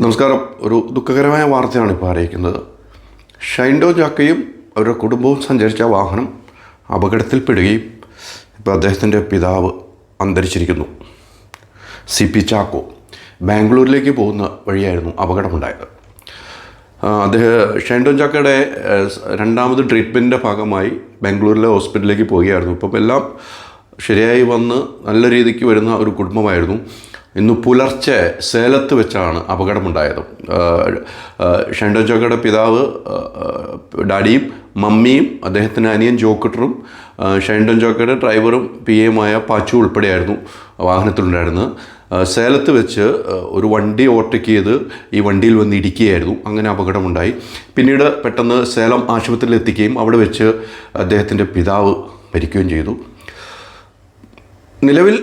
നമസ്കാരം. ഒരു ദുഃഖകരമായ വാർത്തയാണ് ഇപ്പോൾ അറിയിക്കുന്നത്. ഷൈൻഡോ ജാക്കയും അവരുടെ കുടുംബവും സഞ്ചരിച്ച വാഹനം അപകടത്തിൽപ്പെടുകയും ഇപ്പോൾ അദ്ദേഹത്തിന്റെ പിതാവ് അന്തരിച്ചിരിക്കുന്നു. സി പി ചാക്കോ ബാംഗ്ലൂരിലേക്ക് പോകുന്ന വഴിയായിരുന്നു അപകടമുണ്ടായത്. അദ്ദേഹം ഷൈൻഡോ ചാക്കയുടെ രണ്ടാമത് ട്രീറ്റ്മെന്റിന്റെ ഭാഗമായി ബാംഗ്ലൂരിലെ ഹോസ്പിറ്റലിലേക്ക് പോവുകയായിരുന്നു. ഇപ്പം എല്ലാം ശരിയായി വന്ന് നല്ല രീതിക്ക് വരുന്ന ഒരു കുടുംബമായിരുന്നു. ഇന്ന് പുലർച്ചെ സേലത്ത് വെച്ചാണ് അപകടമുണ്ടായത്. ഷെൻഡോ ചാക്കയുടെ പിതാവ് ഡാഡിയും മമ്മിയും അദ്ദേഹത്തിന്റെ അനിയൻ ജോക്കട്ടറും ആ, ജോക്കയുടെ ഡ്രൈവറും പി എയുമായ പാച്ചു ഉൾപ്പെടെയായിരുന്നു വാഹനത്തിലുണ്ടായിരുന്നത്. സേലത്ത് വെച്ച് ഒരു വണ്ടി ഓവർടേക്ക് ചെയ്ത് ഈ വണ്ടിയിൽ വന്ന് ഇടിക്കുകയായിരുന്നു. അങ്ങനെ അപകടമുണ്ടായി. പിന്നീട് പെട്ടെന്ന് സേലം ആശുപത്രിയിൽ എത്തിക്കുകയും അവിടെ വെച്ച് അദ്ദേഹത്തിന്റെ പിതാവ് മരിക്കുകയും ചെയ്തു. നിലവിൽ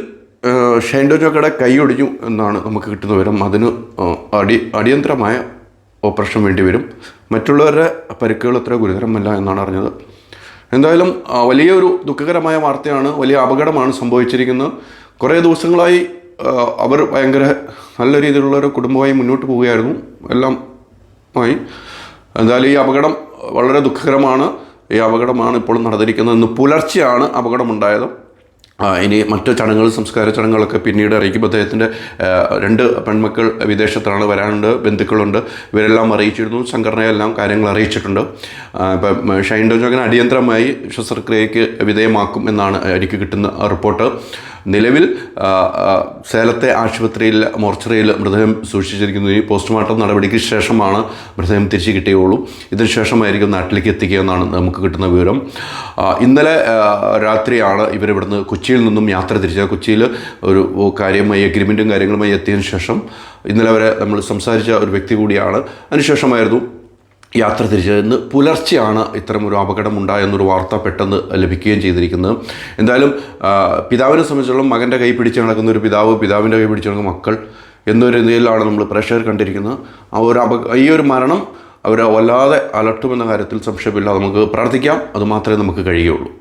ഷൈൻഡോ ജോക്കയുടെ കൈ ഒടിഞ്ഞു എന്നാണ് നമുക്ക് കിട്ടുന്ന വിവരം. അതിന് അടി അടിയന്തരമായ ഓപ്പറേഷൻ വേണ്ടി വരും. മറ്റുള്ളവരുടെ പരിക്കുകൾ അത്ര ഗുരുതരമല്ല എന്നാണ് അറിഞ്ഞത്. എന്തായാലും വലിയൊരു ദുഃഖകരമായ വാർത്തയാണ് വലിയ അപകടമാണ് സംഭവിച്ചിരിക്കുന്നത്. കുറേ ദിവസങ്ങളായി അവർ ഭയങ്കര നല്ല രീതിയിലുള്ള ഒരു കുടുംബമായി മുന്നോട്ട് പോവുകയായിരുന്നു. എല്ലാം ആയി. എന്തായാലും ഈ അപകടം വളരെ ദുഃഖകരമാണ്. ഈ അപകടമാണ് ഇപ്പോൾ നടന്നിരിക്കുന്നത്. ഇന്ന് പുലർച്ചെയാണ് അപകടമുണ്ടായത്. ഇനി മറ്റ് ചടങ്ങുകൾ സംസ്കാര ചടങ്ങുകളൊക്കെ പിന്നീട് അറിയിക്കും അദ്ദേഹത്തിന്റെ രണ്ട് പെൺമക്കൾ വിദേശത്താണ് വരാനുണ്ട് ബന്ധുക്കളുണ്ട്. ഇവരെല്ലാം അറിയിച്ചിരുന്നു. സംഘടനയെല്ലാം കാര്യങ്ങൾ അറിയിച്ചിട്ടുണ്ട്. ഇപ്പം ഷൈൻ ഡോജോഗൻ അടിയന്തരമായി ശസ്ത്രക്രിയയ്ക്ക് വിധേയമാക്കും എന്നാണ് എനിക്ക് കിട്ടുന്ന റിപ്പോർട്ട്. നിലവിൽ സേലത്തെ ആശുപത്രിയിൽ മോർച്ചറിയിൽ മൃതദേഹം സൂക്ഷിച്ചിരിക്കുന്നു. ഈ പോസ്റ്റ്മോർട്ടം നടപടിക്ക് ശേഷമാണ് മൃതദേഹം തിരിച്ചു കിട്ടിയുള്ളൂ. ഇതിനുശേഷമായിരിക്കും നാട്ടിലേക്ക് എത്തിക്കുക എന്നാണ് നമുക്ക് കിട്ടുന്ന വിവരം. ഇന്നലെ രാത്രിയാണ് ഇവരിവിടുന്ന് കൊച്ചിയിൽ നിന്നും യാത്ര തിരിച്ചത്. കൊച്ചിയിൽ ഒരു കാര്യമായി അഗ്രിമെന്റും കാര്യങ്ങളുമായി എത്തിയതിനു ശേഷം ഇന്നലെ വരെ നമ്മൾ സംസാരിച്ച ഒരു വ്യക്തി കൂടിയാണ്. അതിനുശേഷമായിരുന്നു യാത്ര തിരിച്ചത്. ഇന്ന് പുലർച്ചെയാണ് ഇത്തരം ഒരു അപകടം ഉണ്ടായെന്നൊരു വാർത്ത പെട്ടെന്ന് ലഭിക്കുകയും ചെയ്തിരിക്കുന്നത്. എന്തായാലും പിതാവിനെ സംബന്ധിച്ചിടത്തോളം മകന്റെ കൈ പിടിച്ച് നടക്കുന്ന ഒരു പിതാവ് പിതാവിന്റെ കൈ പിടിച്ച് നടക്കുന്ന മക്കൾ എന്നൊരു രീതിയിലാണ് നമ്മൾ പ്രഷർ കണ്ടിരിക്കുന്നത്. ആ ഒരു അപ ഈ ഒരു മരണം അവരെ വല്ലാതെ അലട്ടുമെന്ന കാര്യത്തിൽ സംശയമില്ല. നമുക്ക് പ്രാർത്ഥിക്കാം. അതുമാത്രമേ നമുക്ക് കഴിയുകയുള്ളൂ.